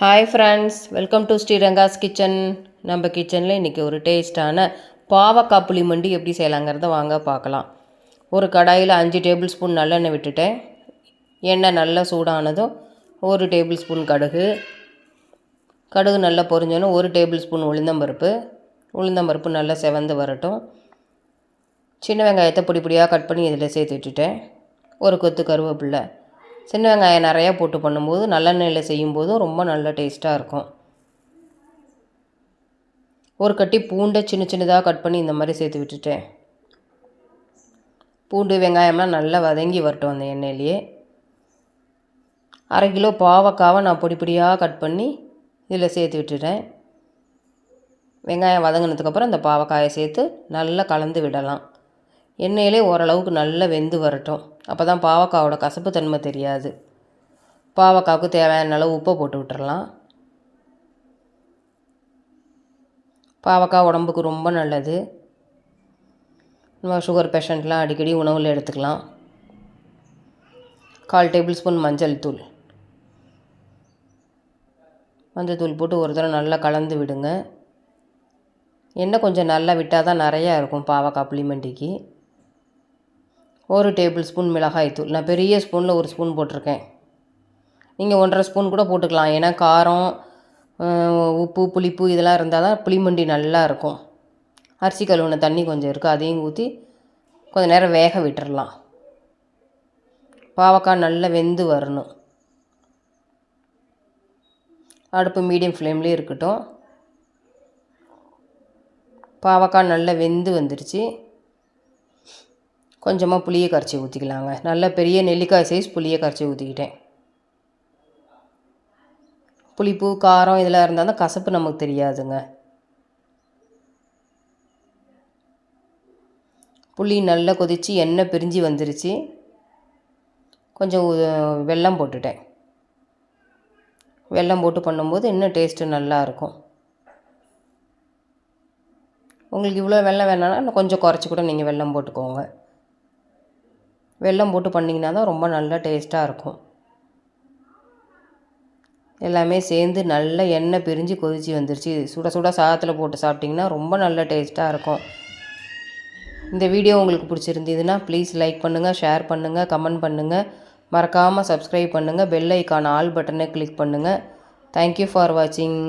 Hi friends welcome to Sriranga's kitchen நம்ம கிச்சனில் இன்றைக்கி ஒரு டேஸ்ட்டான பாவக்காய் புளிமண்டி எப்படி செய்யலாங்கிறத வாங்க பார்க்கலாம். ஒரு கடாயில் அஞ்சு டேபிள் ஸ்பூன் நல்லெண்ணெய் விட்டுட்டேன். எண்ணெய் நல்லா சூடானதும் ஒரு டேபிள் ஸ்பூன் கடுகு. கடுகு நல்லா பொரிஞ்சோன்னு ஒரு டேபிள் ஸ்பூன் உளுந்தம்பருப்பு. உளுந்தம்பருப்பு நல்லா செவந்து வரட்டும். சின்ன வெங்காயத்தை பொடி பொடியாக கட் பண்ணி இதில் சேர்த்து விட்டுட்டேன். ஒரு கொத்து கருவேப்பில்லை சின்ன வெங்காயம் நிறையா போட்டு பண்ணும்போது நல்லெண்ணெயில் செய்யும்போதும் ரொம்ப நல்ல டேஸ்ட்டாக இருக்கும். ஒரு கட்டி பூண்டை சின்ன சின்னதாக கட் பண்ணி இந்த மாதிரி சேர்த்து விட்டுட்டேன். பூண்டு வெங்காயம்லாம் நல்லா வதங்கி வரட்டும் அந்த எண்ணெயிலேயே. அரை கிலோ பாவக்காவை நான் பொடி பொடியாக கட் பண்ணி இதில் சேர்த்து விட்டுட்டேன். வெங்காயம் வதங்கினதுக்கப்புறம் இந்த பாவக்காயை சேர்த்து நல்லா கலந்து விடலாம். எண்ணெயிலே ஓரளவுக்கு நல்லா வெந்து வரட்டும். அப்போ தான் பாவக்காவோட கசப்பு தன்மை தெரியாது. பாவக்காவுக்கு தேவையான அளவு உப்பை போட்டு விட்டுறலாம். பாவக்காய் உடம்புக்கு ரொம்ப நல்லது. நம்ம சுகர் பேஷண்ட்லாம் அடிக்கடி உணவில் எடுத்துக்கலாம். கால் டேபிள் ஸ்பூன் மஞ்சள் தூள். மஞ்சள் தூள் போட்டு ஒரு தடவை நல்லா கலந்து விடுங்க. எண்ணெய் கொஞ்சம் நல்லா விட்டால் தான் நிறையா இருக்கும் பாவக்காய் புளிமண்டிக்கு. ஒரு டேபிள் ஸ்பூன் மிளகாய்த்தூள் நான் பெரிய ஸ்பூனில் ஒரு ஸ்பூன் போட்டிருக்கேன். நீங்கள் ஒன்றரை ஸ்பூன் கூட போட்டுக்கலாம். ஏன்னா காரம் உப்பு புளிப்பு இதெல்லாம் இருந்தால் தான் புளிமண்டி நல்லா இருக்கும். அரிசி கழுவுன தண்ணி கொஞ்சம் இருக்குது அதையும் ஊற்றி கொஞ்சம் நேரம் வேக விட்டுறலாம். பாவக்காய் நல்லா வெந்து வரணும். அடுப்பு மீடியம் ஃப்ளேம்லேயே இருக்கட்டும். பாவக்காய் நல்லா வெந்து வந்துடுச்சு கொஞ்சமாக புளியை கரைச்சி ஊற்றிக்கலாங்க நல்ல பெரிய நெல்லிக்காய் சைஸ் புளியை கரைச்சி ஊற்றிக்கிட்டேன் புளிப்பு காரம் இதெல்லாம் இருந்தால் தான் கசப்பு நமக்கு தெரியாதுங்க. புளி நல்லா கொதித்து எண்ணெய் பிரிஞ்சு வந்துருச்சு. கொஞ்சம் வெல்லம் போட்டுட்டேன். வெல்லம் போட்டு பண்ணும்போது இன்னும் டேஸ்ட்டு நல்லாயிருக்கும் உங்களுக்கு இவ்வளோ வெல்லம் வேணான்னா கொஞ்சம் குறைச்சி கூட நீங்கள் வெல்லம் போட்டுக்கோங்க. வெல்லம் போட்டு பண்ணிங்கன்னா தான் ரொம்ப நல்லா டேஸ்ட்டாக இருக்கும். எல்லாமே சேர்ந்து நல்லா எண்ணெய் பிரிஞ்சு கொதித்து வந்துருச்சு. சுட சுட சாதத்தில் போட்டு சாப்பிட்டிங்கன்னா ரொம்ப நல்ல டேஸ்ட்டாக இருக்கும். இந்த வீடியோ உங்களுக்கு பிடிச்சிருந்ததுன்னா ப்ளீஸ் லைக் பண்ணுங்கள் ஷேர் பண்ணுங்கள் கமெண்ட் பண்ணுங்கள் மறக்காமல் சப்ஸ்கிரைப் பண்ணுங்கள் பெல் ஐக்கான் ஆல் பட்டனை கிளிக் பண்ணுங்கள் தேங்க்யூ ஃபார் வாட்சிங்